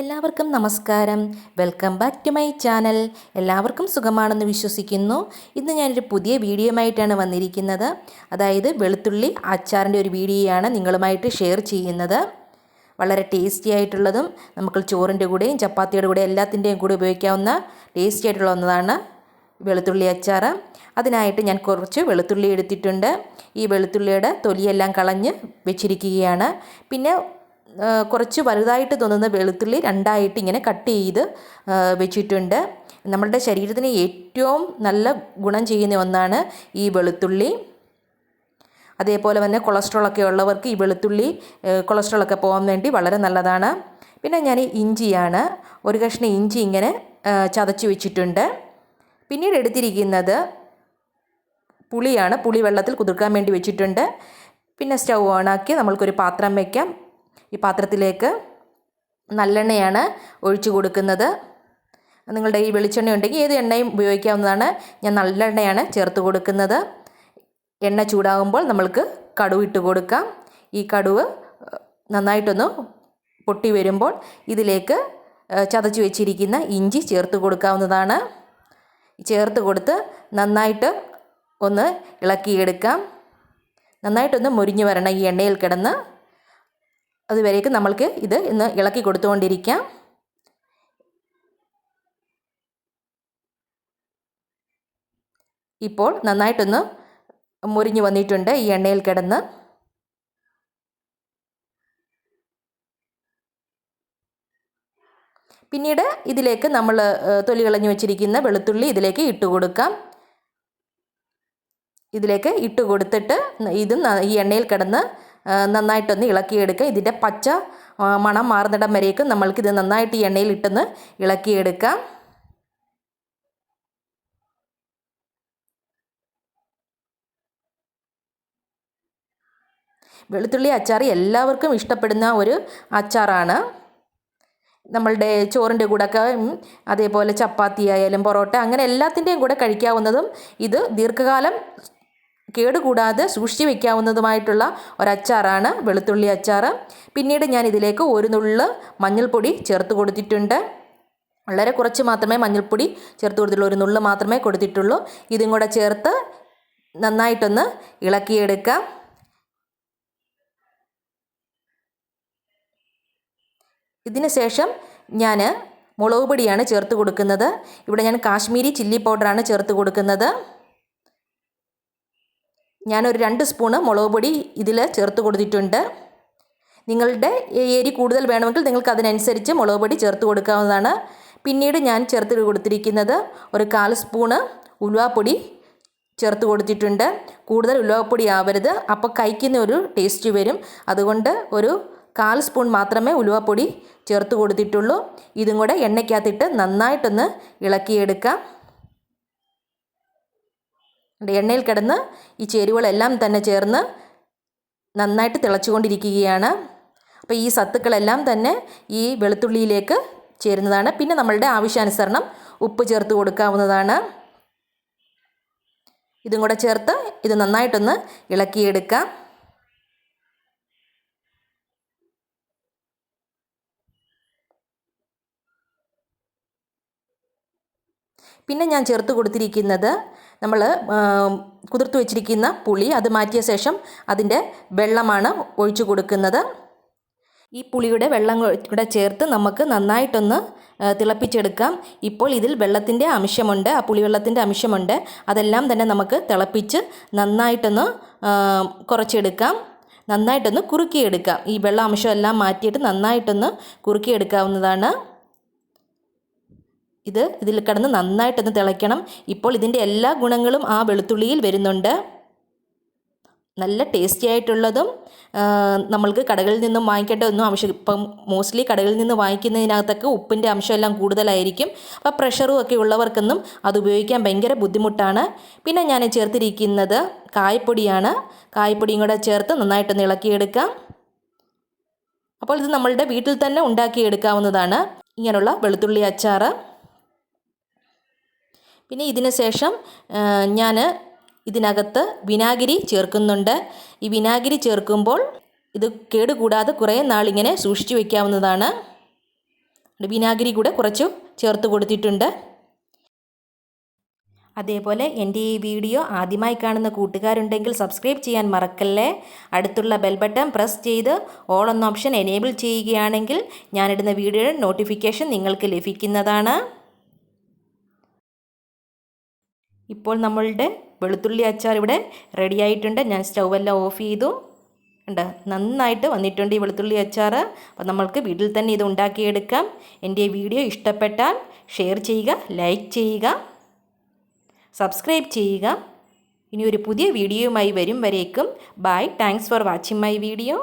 എല്ലാവർക്കും നമസ്കാരം. Welcome back to my channel എല്ലാവർക്കും സുഖമാണെന്ന് വിശ്വസിക്കുന്നു. ഇന്ന് ഞാനൊരു പുതിയ വീഡിയോയുമായിട്ടാണ് വന്നിരിക്കുന്നത്. അതായത് വെളുത്തുള്ളി അച്ചാറിന്റെ ഒരു വീഡിയോയാണ് നിങ്ങളുമായിട്ട് ഷെയർ ചെയ്യുന്നത്. വളരെ ടേസ്റ്റി ആയിട്ടുള്ളതും നമുക്ക് ചോറിന്റെ കൂടെയും ചപ്പാത്തിയുടെ കൂടെ എല്ലാത്തിന്റെയും കൂടെ ഉപയോഗിക്കാവുന്ന ടേസ്റ്റി ആയിട്ടുള്ള ഒന്നതാണ് വെളുത്തുള്ളി അച്ചാർ അതിനായിട്ട് ഞാൻ കുറച്ച് വെളുത്തുള്ളി എടുത്തിട്ടുണ്ട്. ഈ വെളുത്തുള്ളിയുടെ തൊലിയെല്ലാം കളഞ്ഞ് വെച്ചിരിക്കുകയാണ്. പിന്നെ കുറച്ച് വലുതായിട്ട് തോന്നുന്ന വെളുത്തുള്ളി രണ്ടായിട്ട് ഇങ്ങനെ കട്ട് ചെയ്ത് വെച്ചിട്ടുണ്ട്. നമ്മളുടെ ശരീരത്തിന് ഏറ്റവും നല്ല ഗുണം ചെയ്യുന്ന ഒന്നാണ് ഈ വെളുത്തുള്ളി. അതേപോലെ തന്നെ കൊളസ്ട്രോളൊക്കെ ഉള്ളവർക്ക് ഈ വെളുത്തുള്ളി കൊളസ്ട്രോളൊക്കെ പോകാൻ വേണ്ടി വളരെ നല്ലതാണ്. പിന്നെ ഞാൻ ഇഞ്ചിയാണ് ഒരു കഷ്ണം ഇഞ്ചി ഇങ്ങനെ ചതച്ച് വെച്ചിട്ടുണ്ട്. പിന്നീട് എടുത്തിരിക്കുന്നത് പുളിയാണ്. പുളി വെള്ളത്തിൽ കുതിർക്കാൻ വേണ്ടി വെച്ചിട്ടുണ്ട്. പിന്നെ സ്റ്റൗ ഓണാക്കി നമ്മൾക്കൊരു പാത്രം വയ്ക്കാം ഈ പാത്രത്തിലേക്ക് നല്ലെണ്ണയാണ് ഒഴിച്ചു കൊടുക്കുന്നത്. നിങ്ങളുടെ ഈ വെളിച്ചെണ്ണ ഉണ്ടെങ്കിൽ ഏത് എണ്ണയും ഉപയോഗിക്കാവുന്നതാണ്. ഞാൻ നല്ലെണ്ണയാണ് ചേർത്ത് കൊടുക്കുന്നത്. എണ്ണ ചൂടാകുമ്പോൾ നമ്മൾക്ക് കടുവ് ഇട്ട് കൊടുക്കാം. ഈ കടുവ് നന്നായിട്ടൊന്ന് പൊട്ടി വരുമ്പോൾ ഇതിലേക്ക് ചതച്ചു വെച്ചിരിക്കുന്ന ഇഞ്ചി ചേർത്ത് കൊടുക്കാവുന്നതാണ്. ചേർത്ത് കൊടുത്ത് നന്നായിട്ട് ഒന്ന് ഇളക്കിയെടുക്കാം. നന്നായിട്ടൊന്ന് മുരിഞ്ഞു വരണം ഈ എണ്ണയിൽ കിടന്ന്. അതുവരേക്കും നമ്മൾക്ക് ഇത് ഇന്ന് ഇളക്കി കൊടുത്തുകൊണ്ടിരിക്കാം. ഇപ്പോൾ നന്നായിട്ടൊന്ന് മുരിഞ്ഞു വന്നിട്ടുണ്ട് ഈ എണ്ണയിൽ കിടന്ന്. പിന്നീട് ഇതിലേക്ക് നമ്മൾ തൊലി കളഞ്ഞു വെച്ചിരിക്കുന്ന വെളുത്തുള്ളി ഇതിലേക്ക് ഇട്ട് കൊടുക്കാം ഇതിലേക്ക് ഇട്ട് കൊടുത്തിട്ട് ഇത് ഈ എണ്ണയിൽ കിടന്ന് നന്നായിട്ടൊന്ന് ഇളക്കിയെടുക്കുക. ഇതിന്റെ പച്ച മണം മാറുന്നിടം വരേക്കും നമ്മൾക്കിത് നന്നായിട്ട് ഈ എണ്ണയിൽ ഇട്ടൊന്ന് ഇളക്കിയെടുക്കാം. വെളുത്തുള്ളി അച്ചാർ എല്ലാവർക്കും ഇഷ്ടപ്പെടുന്ന ഒരു അച്ചാറാണ്. നമ്മളുടെ ചോറിന്റെ കൂടെയൊക്കെ അതേപോലെ ചപ്പാത്തി ആയാലും പൊറോട്ട അങ്ങനെ എല്ലാത്തിന്റെയും കൂടെ കഴിക്കാവുന്നതും ഇത് ദീർഘകാലം കേടുകൂടാതെ സൂക്ഷിച്ച് വയ്ക്കാവുന്നതുമായിട്ടുള്ള ഒരച്ചാറാണ് വെളുത്തുള്ളി അച്ചാർ പിന്നീട് ഞാൻ ഇതിലേക്ക് ഒരു നുള്ള് മഞ്ഞൾപ്പൊടി ചേർത്ത് കൊടുത്തിട്ടുണ്ട്. വളരെ കുറച്ച് മാത്രമേ മഞ്ഞൾപ്പൊടി ചേർത്ത് കൊടുത്തിട്ടുള്ളൂ. ഒരു നുള്ള് മാത്രമേ കൊടുത്തിട്ടുള്ളൂ. ഇതും കൂടെ ചേർത്ത് നന്നായിട്ടൊന്ന് ഇളക്കിയെടുക്കാം. ഇതിന് ശേഷം ഞാൻ മുളക് പൊടിയാണ് ചേർത്ത് കൊടുക്കുന്നത്. ഇവിടെ ഞാൻ കാശ്മീരി ചില്ലി പൗഡറാണ് ചേർത്ത് കൊടുക്കുന്നത്. ഞാനൊരു രണ്ട് സ്പൂണ് മുളക് പൊടി ഇതിൽ ചേർത്ത് കൊടുത്തിട്ടുണ്ട്. നിങ്ങളുടെ എരി കൂടുതൽ വേണമെങ്കിൽ നിങ്ങൾക്ക് അതിനനുസരിച്ച് മുളക് പൊടി ചേർത്ത് കൊടുക്കാവുന്നതാണ്. പിന്നീട് ഞാൻ ചേർത്ത് കൊടുത്തിരിക്കുന്നത് ഒരു കാൽ സ്പൂണ് ഉലുവാപ്പൊടി ചേർത്ത് കൊടുത്തിട്ടുണ്ട്. കൂടുതൽ ഉലുവാപ്പൊടി ആവരുത്. അപ്പോൾ കഴിക്കുന്ന ഒരു ടേസ്റ്റ് വരും. അതുകൊണ്ട് ഒരു കാൽ സ്പൂൺ മാത്രമേ ഉലുവാപ്പൊടി ചേർത്ത് കൊടുത്തിട്ടുള്ളൂ. ഇതും കൂടെ എണ്ണയ്ക്കകത്തിട്ട് നന്നായിട്ടൊന്ന് ഇളക്കിയെടുക്കാം. എണ്ണയിൽ കിടന്ന് ഈ ചേരുവകളെല്ലാം തന്നെ ചേർന്ന് നന്നായിട്ട് തിളച്ചുകൊണ്ടിരിക്കുകയാണ്. അപ്പോൾ ഈ സത്തുക്കളെല്ലാം തന്നെ ഈ വെളുത്തുള്ളിയിലേക്ക് ചേരുന്നതാണ്. പിന്നെ നമ്മളുടെ ആവശ്യാനുസരണം ഉപ്പ് ചേർത്ത് കൊടുക്കാവുന്നതാണ്. ഇതും കൂടെ ചേർത്ത് ഇത് നന്നായിട്ടൊന്ന് ഇളക്കിയെടുക്കാം. പിന്നെ ഞാൻ ചേർത്ത് കൊടുത്തിരിക്കുന്നത് നമ്മൾ കുതിർത്ത് വെച്ചിരിക്കുന്ന പുളി അത് മാറ്റിയ ശേഷം അതിന്റെ വെള്ളമാണ് ഒഴിച്ചു കൊടുക്കുന്നത്. ഈ പുളിയുടെ വെള്ളം കൂടെ ചേർത്ത് നമുക്ക് നന്നായിട്ടൊന്ന് തിളപ്പിച്ചെടുക്കാം. ഇപ്പോൾ ഇതിൽ വെള്ളത്തിന്റെ അംശമുണ്ട്. ആ പുളിവെള്ളത്തിന്റെ അംശമുണ്ട്. അതെല്ലാം തന്നെ നമുക്ക് തിളപ്പിച്ച് നന്നായിട്ടൊന്ന് കുറച്ചെടുക്കാം. നന്നായിട്ടൊന്ന് കുറുക്കിയെടുക്കാം. ഈ വെള്ളം അംശം എല്ലാം മാറ്റിയിട്ട് നന്നായിട്ടൊന്ന് കുറുക്കിയെടുക്കാവുന്നതാണ്. ഇത് ഇതിൽ കിടന്ന് നന്നായിട്ടൊന്ന് തിളയ്ക്കണം. ഇപ്പോൾ ഇതിന്റെ എല്ലാ ഗുണങ്ങളും ആ വെളുത്തുള്ളിയിൽ വരുന്നുണ്ട്. നല്ല ടേസ്റ്റി ആയിട്ടുള്ളതും നമ്മൾക്ക് കടകളിൽ നിന്നും വാങ്ങിക്കേണ്ട ഒന്നും ആവശ്യം ഇപ്പം മോസ്റ്റ്ലി കടകളിൽ നിന്ന് വാങ്ങിക്കുന്നതിനകത്തൊക്കെ ഉപ്പിന്റെ അംശമെല്ലാം കൂടുതലായിരിക്കും. അപ്പോൾ പ്രഷറും ഒക്കെ ഉള്ളവർക്കൊന്നും അത് ഉപയോഗിക്കാൻ ഭയങ്കര ബുദ്ധിമുട്ടാണ്. പിന്നെ ഞാൻ ചേർത്തിരിക്കുന്നത് കായപ്പൊടിയാണ്. കായപ്പൊടിയും കൂടെ ചേർത്ത് നന്നായിട്ടൊന്ന് ഇളക്കിയെടുക്കാം. അപ്പോൾ ഇത് നമ്മളുടെ വീട്ടിൽ തന്നെ ഉണ്ടാക്കിയെടുക്കാവുന്നതാണ്. ഇങ്ങനെയുള്ള വെളുത്തുള്ളി അച്ചാർ പിന്നെ ഇതിന് ശേഷം ഞാൻ ഇതിനകത്ത് വിനാഗിരി ചേർക്കുന്നുണ്ട്. ഈ വിനാഗിരി ചേർക്കുമ്പോൾ ഇത് കേടുകൂടാതെ കുറേ നാളിങ്ങനെ സൂക്ഷിച്ചു വയ്ക്കാവുന്നതാണ് വിനാഗിരി കൂടെ കുറച്ച് ചേർത്ത് കൊടുത്തിട്ടുണ്ട്. അതേപോലെ എന്റെ ഈ വീഡിയോ ആദ്യമായി കാണുന്ന കൂട്ടുകാരുണ്ടെങ്കിൽ സബ്സ്ക്രൈബ് ചെയ്യാൻ മറക്കല്ലേ? അടുത്തുള്ള ബെൽ ബട്ടൺ പ്രസ് ചെയ്ത് ഓൾ എന്ന ഓപ്ഷൻ എനേബിൾ ചെയ്യുകയാണെങ്കിൽ ഞാനിടുന്ന വീഡിയോയുടെ നോട്ടിഫിക്കേഷൻ നിങ്ങൾക്ക് ലഭിക്കുന്നതാണ്. ഇപ്പോൾ നമ്മളുടെ വെളുത്തുള്ളി അച്ചാർ ഇവിടെ റെഡി ആയിട്ടുണ്ട്. ഞാൻ സ്റ്റൗവെല്ലാം ഓഫ് ചെയ്തു. ഉണ്ട് നന്നായിട്ട് വന്നിട്ടുണ്ട് ഈ വെളുത്തുള്ളി അച്ചാർ. അപ്പോൾ നമ്മൾക്ക് വീട്ടിൽ തന്നെ ഇത് ഉണ്ടാക്കിയെടുക്കാം. എന്റെ വീഡിയോ ഇഷ്ടപ്പെട്ടാൽ ഷെയർ ചെയ്യുക ലൈക്ക് ചെയ്യുക സബ്സ്ക്രൈബ് ചെയ്യുക. ഇനി ഒരു പുതിയ വീഡിയോയുമായി വരും വരേക്കും. Bye thanks for watching my video